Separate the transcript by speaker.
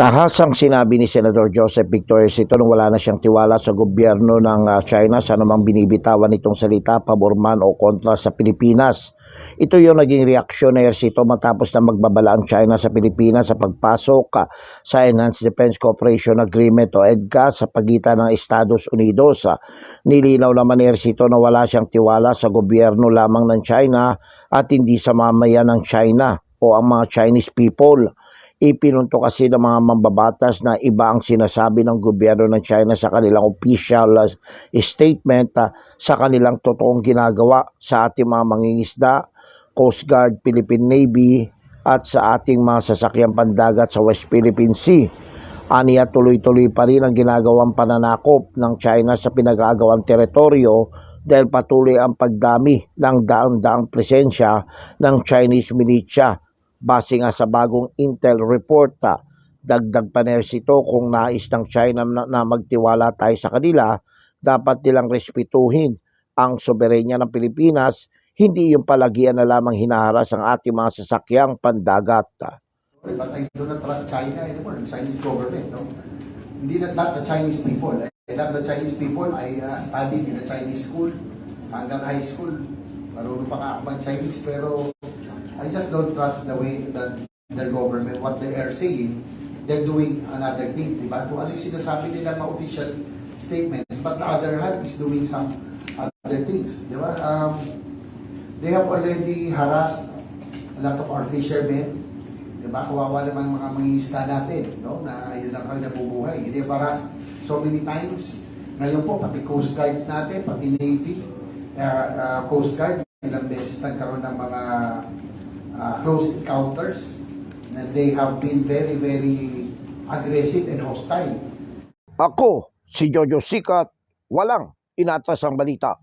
Speaker 1: Tahasang sinabi ni Senador Joseph Victor Sito nung wala na siyang tiwala sa gobyerno ng ah, China sa namang binibitawan nitong salita pabor man o kontra sa Pilipinas. Ito yung naging reaksyon ni Ersito matapos na magbabala ang China sa Pilipinas sa pagpasok ah, sa Enhanced Defense Cooperation Agreement o EDCA sa pagitan ng Estados Unidos. Ah, Nilinaw naman ni Ersito na wala siyang tiwala sa gobyerno lamang ng China at hindi sa mamayan ng China o ang mga Chinese people. Ipinunto kasi ng mga mambabatas na iba ang sinasabi ng gobyerno ng China sa kanilang official uh, statement uh, sa kanilang totoong ginagawa sa ating mga mangingisda, Coast Guard, Philippine Navy at sa ating mga sasakyang pandagat sa West Philippine Sea. Aniya tuloy-tuloy pa rin ang ginagawang pananakop ng China sa pinag-aagawang teritoryo dahil patuloy ang pagdami ng daang-daang presensya ng Chinese militia base nga sa bagong Intel report. ah, Dagdag pa na ito kung nais ng China na, magtiwala tayo sa kanila, dapat nilang respetuhin ang soberenya ng Pilipinas, hindi yung palagian na lamang hinaharas ang ating mga sasakyang pandagat. ah.
Speaker 2: But I do not trust China anymore, the Chinese government, no? Hindi na not the Chinese people. I love the Chinese people. I uh, studied in a Chinese school hanggang high school. Marunong pa nga ako mag-Chinese, pero I just don't trust the way that the government, what they are saying, they're doing another thing, di ba? Kung ano yung sinasabi nila mga official statements, but the other hand is doing some other things, di ba? Um, they have already harassed a lot of our fishermen, di ba? Kawawa naman mga mangingisda natin, no? Na yun lang kami nabubuhay. They have harassed so many times. Ngayon po, pati Coast Guards natin, pati Navy, uh, uh, Coast Guard, ilang beses nagkaroon ng mga uh, close encounters and they have been very, very aggressive and hostile.
Speaker 1: Ako, si Jojo Sikat, walang inatas ang balita.